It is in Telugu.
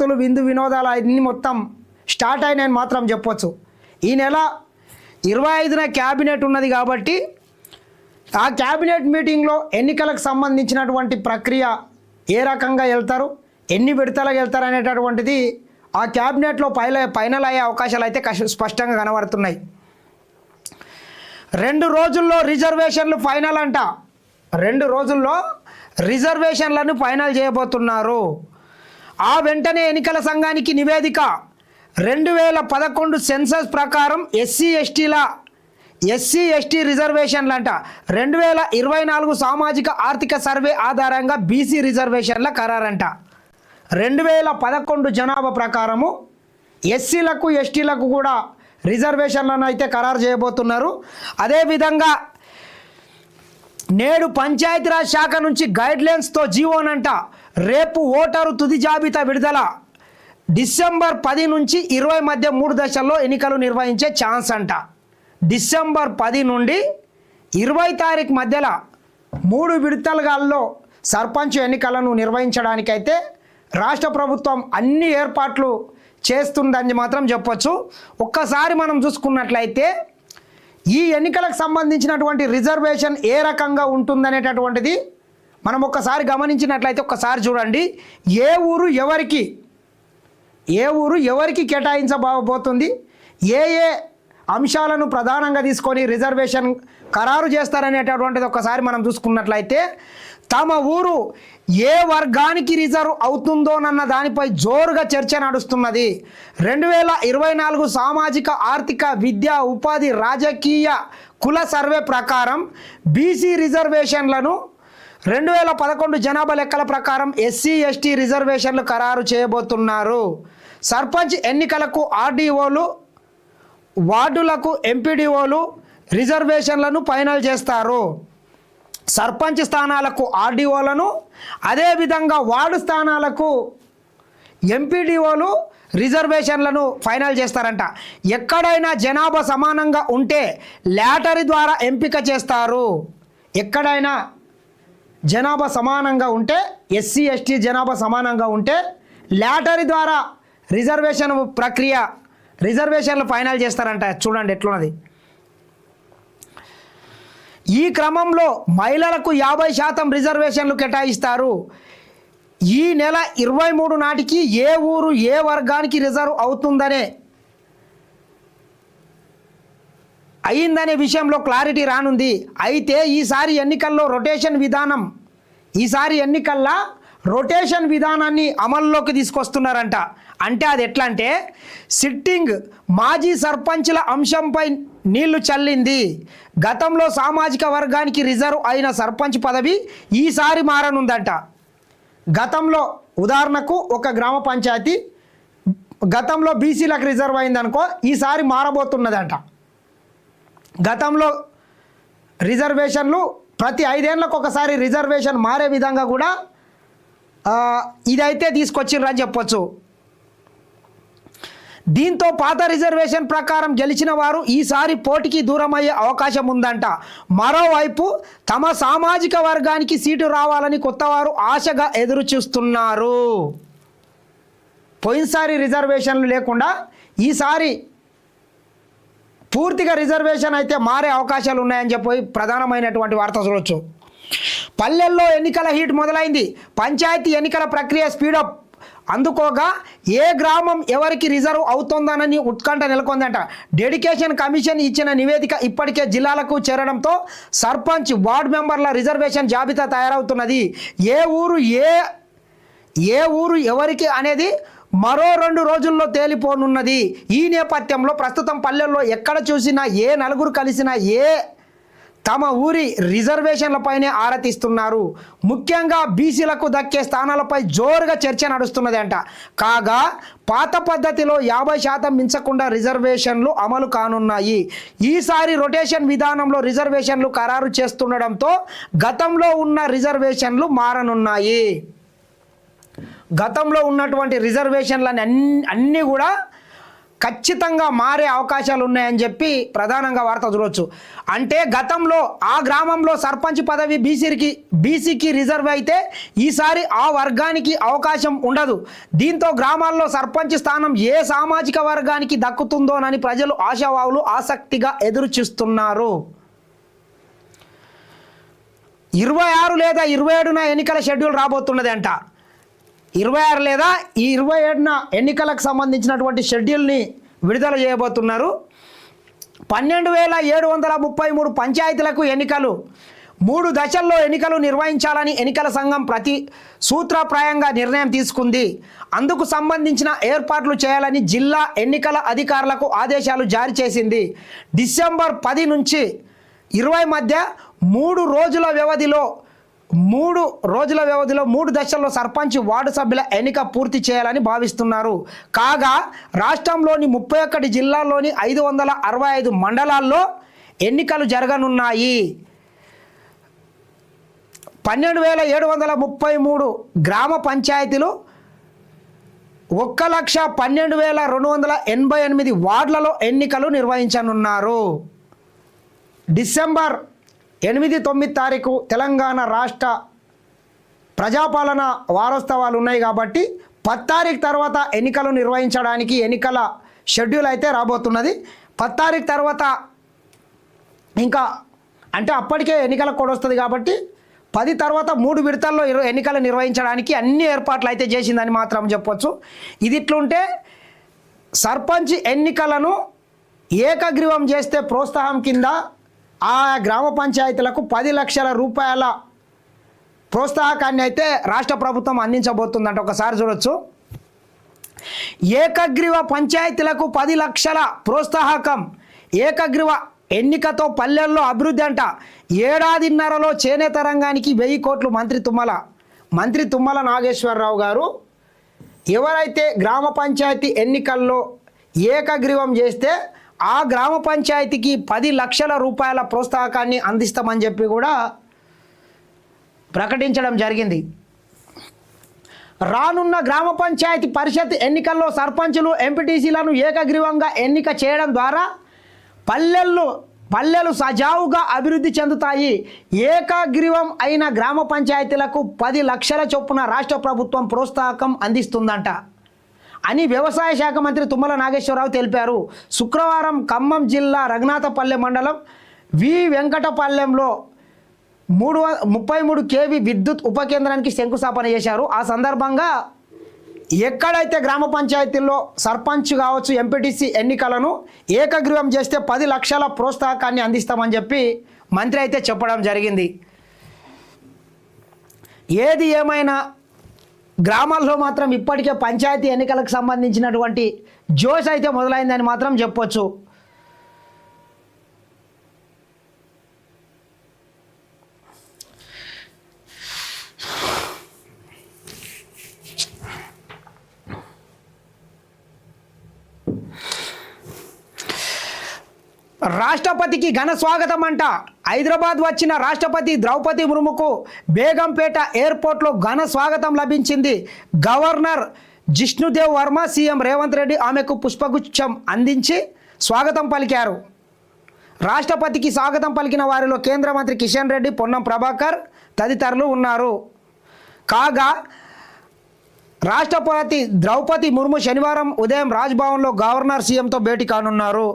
తులు విందు వినోదాలు అన్నీ మొత్తం స్టార్ట్ అయినాయని మాత్రం చెప్పొచ్చు. ఈ నెల ఇరవై ఐదున క్యాబినెట్ ఉన్నది కాబట్టి ఆ క్యాబినెట్ మీటింగ్లో ఎన్నికలకు సంబంధించినటువంటి ప్రక్రియ ఏ రకంగా వెళ్తారు ఎన్ని విడతలకు వెళ్తారు అనేటటువంటిది ఆ క్యాబినెట్లో పైల ఫైనల్ అయ్యే అవకాశాలు అయితే స్పష్టంగా కనబడుతున్నాయి. రెండు రోజుల్లో రిజర్వేషన్లు ఫైనల్ అంట. రెండు రోజుల్లో రిజర్వేషన్లను ఫైనల్ చేయబోతున్నారు. ఆ వెంటనే ఎన్నికల సంఘానికి నివేదిక. రెండు వేల పదకొండు సెన్సస్ ప్రకారం ఎస్సీ ఎస్టీల ఎస్సీ ఎస్టీ రిజర్వేషన్లు అంట రెండు వేల ఇరవై నాలుగు సామాజిక ఆర్థిక సర్వే ఆధారంగా బీసీ రిజర్వేషన్ల ఖరారంట. రెండు వేల పదకొండు జనాభా ప్రకారము ఎస్సీలకు ఎస్టీలకు కూడా రిజర్వేషన్లను అయితే ఖరారు చేయబోతున్నారు. అదేవిధంగా నేడు పంచాయతీరాజ్ శాఖ నుంచి గైడ్లైన్స్తో జీవోనంట. రేపు ఓటరు తుది జాబితా విడుదల. డిసెంబర్ పది నుంచి ఇరవై మధ్య మూడు దశల్లో ఎన్నికలు నిర్వహించే ఛాన్స్ అంట. డిసెంబర్ పది నుండి ఇరవై తారీఖు మధ్యలో మూడు విడతలుగాల్లో సర్పంచ్ ఎన్నికలను నిర్వహించడానికైతే రాష్ట్ర ప్రభుత్వం అన్ని ఏర్పాట్లు చేస్తుందని మాత్రం చెప్పొచ్చు. ఒక్కసారి మనం చూసుకున్నట్లయితే ఈ ఎన్నికలకు సంబంధించినటువంటి రిజర్వేషన్ ఏ రకంగా ఉంటుందనేటటువంటిది మనం ఒక్కసారి గమనించినట్లయితే ఒక్కసారి చూడండి. ఏ ఊరు ఎవరికి ఏ ఊరు ఎవరికి కేటాయించబోతుంది? ఏ ఏ అంశాలను ప్రధానంగా తీసుకొని రిజర్వేషన్ ఖరారు చేస్తారనేటటువంటిది ఒకసారి మనం చూసుకున్నట్లయితే తమ ఊరు ఏ వర్గానికి రిజర్వ్ అవుతుందోనన్న దానిపై జోరుగా చర్చ నడుస్తున్నది. రెండు వేల ఇరవై నాలుగు సామాజిక ఆర్థిక విద్యా ఉపాధి రాజకీయ కుల సర్వే ప్రకారం బీసీ రిజర్వేషన్లను రెండు వేల పదకొండు జనాభా లెక్కల ప్రకారం ఎస్సీ ఎస్టీ రిజర్వేషన్లు ఖరారు చేయబోతున్నారు. సర్పంచ్ ఎన్నికలకు ఆర్డీఓలు వార్డులకు ఎంపీడీఓలు రిజర్వేషన్లను ఫైనల్ చేస్తారు. సర్పంచ్ స్థానాలకు ఆర్డీఓలను అదేవిధంగా వార్డు స్థానాలకు ఎంపీడీఓలు రిజర్వేషన్లను ఫైనల్ చేస్తారంట. ఎక్కడైనా జనాభా సమానంగా ఉంటే లాటరీ ద్వారా ఎంపిక చేస్తారు. ఎక్కడైనా జనాభా సమానంగా ఉంటే ఎస్సీ ఎస్టీ జనాభా సమానంగా ఉంటే లాటరీ ద్వారా రిజర్వేషన్ ప్రక్రియ రిజర్వేషన్లు ఫైనల్ చేస్తారంట. చూడండి ఎట్లున్నది. ఈ క్రమంలో మహిళలకు యాభై శాతం రిజర్వేషన్లు కేటాయిస్తారు. ఈ నెల ఇరవై మూడు నాటికి ఏ ఊరు ఏ వర్గానికి రిజర్వ్ అవుతుందనే అయిందనే విషయంలో క్లారిటీ రానుంది. అయితే ఈసారి ఎన్నికల్లో రొటేషన్ విధానం ఈసారి ఎన్నికల్లో రొటేషన్ విధానాన్ని అమల్లోకి తీసుకొస్తున్నారంట. అంటే అది ఎట్లా అంటే సిట్టింగ్ మాజీ సర్పంచ్ల అంశంపై నీళ్ళు చల్లింది. గతంలో సామాజిక వర్గానికి రిజర్వ్ అయిన సర్పంచ్ పదవి ఈసారి మారనుందంట. గతంలో ఉదాహరణకు ఒక గ్రామ పంచాయతీ గతంలో బీసీలకు రిజర్వ్ అయిందనుకో ఈసారి మారబోతున్నదంట. గతంలో రిజర్వేషన్లు ప్రతి ఐదేళ్ళకు ఒకసారి రిజర్వేషన్ మారే విధంగా కూడా ఇదైతే తీసుకొచ్చిండ్రని చెప్పొచ్చు. దీంతో పాత రిజర్వేషన్ ప్రకారం గెలిచిన వారు ఈసారి పోటీకి దూరం అయ్యే అవకాశం ఉందంట. మరోవైపు తమ సామాజిక వర్గానికి సీటు రావాలని కొత్తవారు ఆశగా ఎదురు చూస్తున్నారు పోయినసారి రిజర్వేషన్లు లేకుండా ఈసారి పూర్తిగా రిజర్వేషన్ అయితే మారే అవకాశాలు ఉన్నాయని చెప్పి ప్రధానమైనటువంటి వార్త చూడొచ్చు. పల్లెల్లో ఎన్నికల హీట్ మొదలైంది. పంచాయతీ ఎన్నికల ప్రక్రియ స్పీడప్ అందుకోగా ఏ గ్రామం ఎవరికి రిజర్వ్ అవుతోందనని ఉత్కంఠ నెలకొందంట. డెడికేషన్ కమిషన్ ఇచ్చిన నివేదిక ఇప్పటికే జిల్లాలకు చేరడంతో సర్పంచ్ వార్డు మెంబర్ల రిజర్వేషన్ జాబితా తయారవుతున్నది. ఏ ఊరు ఏ ఏ ఊరు ఎవరికి అనేది మరో రెండు రోజుల్లో తేలిపోనున్నది. ఈ నేపథ్యంలో ప్రస్తుతం పల్లెల్లో ఎక్కడ చూసినా ఏ నలుగురు కలిసినా ఏ తమ ఊరి రిజర్వేషన్లపైనే ఆరతిస్తున్నారు. ముఖ్యంగా బీసీలకు దక్కే స్థానాలపై జోరుగా చర్చ నడుస్తున్నది అంట కాగా పాత పద్ధతిలో యాభై శాతం మించకుండా రిజర్వేషన్లు అమలు కానున్నాయి. ఈసారి రొటేషన్ విధానంలో రిజర్వేషన్లు ఖరారు చేస్తుండడంతో గతంలో ఉన్న రిజర్వేషన్లు మారనున్నాయి. గతంలో ఉన్నటువంటి రిజర్వేషన్లని అన్ని అన్నీ కూడా ఖచ్చితంగా మారే అవకాశాలు ఉన్నాయని చెప్పి ప్రధానంగా వార్త చూడవచ్చు అంటే గతంలో ఆ గ్రామంలో సర్పంచ్ పదవి బీసీకి బీసీకి రిజర్వ్ అయితే ఈసారి ఆ వర్గానికి అవకాశం ఉండదు. దీంతో గ్రామాల్లో సర్పంచ్ స్థానం ఏ సామాజిక వర్గానికి దక్కుతుందోనని ప్రజలు ఆశావాహులు ఆసక్తిగా ఎదురు చూస్తున్నారు ఇరవై ఆరు లేదా ఇరవై ఏడున ఎన్నికల షెడ్యూల్ రాబోతున్నది అంట ఇరవై ఆరు లేదా ఈ ఇరవై ఏడున ఎన్నికలకు సంబంధించినటువంటి షెడ్యూల్ని విడుదల చేయబోతున్నారు. పన్నెండు వేల ఏడు వందల ముప్పై మూడు పంచాయతీలకు ఎన్నికలు మూడు దశల్లో ఎన్నికలు నిర్వహించాలని ఎన్నికల సంఘం ప్రతి సూత్రప్రాయంగా నిర్ణయం తీసుకుంది. అందుకు సంబంధించిన ఏర్పాట్లు చేయాలని జిల్లా ఎన్నికల అధికారులకు ఆదేశాలు జారీ చేసింది. డిసెంబర్ పది నుంచి ఇరవై మధ్య మూడు రోజుల వ్యవధిలో మూడు రోజుల వ్యవధిలో మూడు దశల్లో సర్పంచ్ వార్డు సభ్యుల ఎన్నిక పూర్తి చేయాలని భావిస్తున్నారు. కాగా రాష్ట్రంలోని ముప్పై ఒక్కటి జిల్లాల్లోని ఐదు వందల అరవై ఐదు మండలాల్లో ఎన్నికలు జరగనున్నాయి. పన్నెండు వేల ఏడు వందల ముప్పై మూడు గ్రామ పంచాయతీలు ఒక్క లక్ష పన్నెండు వేల రెండు వందల ఎనభై ఎనిమిది వార్డులలో ఎన్నికలు నిర్వహించనున్నారు. డిసెంబర్ ఎనిమిది తొమ్మిది తారీఖు తెలంగాణ రాష్ట్ర ప్రజాపాలన వారోత్సవాలు ఉన్నాయి కాబట్టి పది తారీఖు తర్వాత ఎన్నికలు నిర్వహించడానికి ఎన్నికల షెడ్యూల్ అయితే రాబోతున్నది. పది తారీఖు తర్వాత ఇంకా అంటే అప్పటికే ఎన్నికల కోడ్ వస్తుంది కాబట్టి పది తర్వాత మూడు విడతల్లో ఎన్నికలు నిర్వహించడానికి అన్ని ఏర్పాట్లు అయితే చేసిందని మాత్రం చెప్పొచ్చు. ఇది ఇట్లుంటే సర్పంచ్ ఎన్నికలను ఏకగ్రీవం చేస్తే ప్రోత్సాహం కింద ఆ గ్రామ పంచాయతీలకు పది లక్షల రూపాయల ప్రోత్సాహకాన్ని అయితే రాష్ట్ర ప్రభుత్వం అందించబోతుందంట. ఒకసారి చూడొచ్చు. ఏకగ్రీవ పంచాయతీలకు పది లక్షల ప్రోత్సాహకం. ఏకగ్రీవ ఎన్నికతో పల్లెల్లో అభివృద్ధి అంట. ఏడాదిన్నరలో చేనేత రంగానికి వెయ్యి కోట్లు మంత్రి తుమ్మల. మంత్రి తుమ్మల నాగేశ్వరరావు గారు ఎవరైతే గ్రామ పంచాయతీ ఎన్నికల్లో ఏకగ్రీవం చేస్తే ఆ గ్రామ పంచాయతీకి పది లక్షల రూపాయల ప్రోత్సాహకాన్ని అందిస్తామని చెప్పి కూడా ప్రకటించడం జరిగింది. రానున్న గ్రామ పంచాయతీ పరిషత్ ఎన్నికల్లో సర్పంచులు ఎంపీటీసీలను ఏకగ్రీవంగా ఎన్నిక చేయడం ద్వారా పల్లెల్లో పల్లెలు సజావుగా అభివృద్ధి చెందుతాయి. ఏకగ్రీవం అయిన గ్రామ పంచాయతీలకు పది లక్షల చొప్పున రాష్ట్ర ప్రభుత్వం ప్రోత్సాహకం అందిస్తుందంట. అని వ్యవసాయ శాఖ మంత్రి తుమ్మల నాగేశ్వరరావు తెలిపారు. శుక్రవారం ఖమ్మం జిల్లా రఘునాథపల్లె మండలం వి. వెంకటపల్లెంలో మూడు వ- ముప్పై మూడు కేవీ విద్యుత్ ఉప కేంద్రానికి శంకుస్థాపన చేశారు. ఆ సందర్భంగా ఎక్కడైతే గ్రామ పంచాయతీల్లో సర్పంచ్ కావచ్చు ఎంపీటీసీ ఎన్నికలను ఏకగ్రీవం చేస్తే పది లక్షల ప్రోత్సాహకాన్ని అందిస్తామని చెప్పి మంత్రి అయితే చెప్పడం జరిగింది. ఏది ఏమైనా గ్రామాల్లో మాత్రం ఇప్పటికే పంచాయతీ ఎన్నికలకు సంబంధించినటువంటి జోష్ అయితే మొదలైందని మాత్రం చెప్పొచ్చు. రాష్ట్రపతికి ఘన స్వాగతం అంట హైదరాబాద్ వచ్చిన రాష్ట్రపతి ద్రౌపది ముర్ముకు బేగంపేట ఎయిర్పోర్ట్లో ఘన స్వాగతం లభించింది. గవర్నర్ జిష్ణుదేవ్ వర్మ సీఎం రేవంత్ రెడ్డి ఆమెకు పుష్పగుచ్చం అందించి స్వాగతం పలికారు. రాష్ట్రపతికి స్వాగతం పలికిన వారిలో కేంద్ర మంత్రి కిషన్ రెడ్డి పొన్నం ప్రభాకర్ తదితరులు ఉన్నారు. కాగా రాష్ట్రపతి ద్రౌపది ముర్ము శనివారం ఉదయం రాజ్భవన్లో గవర్నర్ సీఎంతో భేటీ కానున్నారు.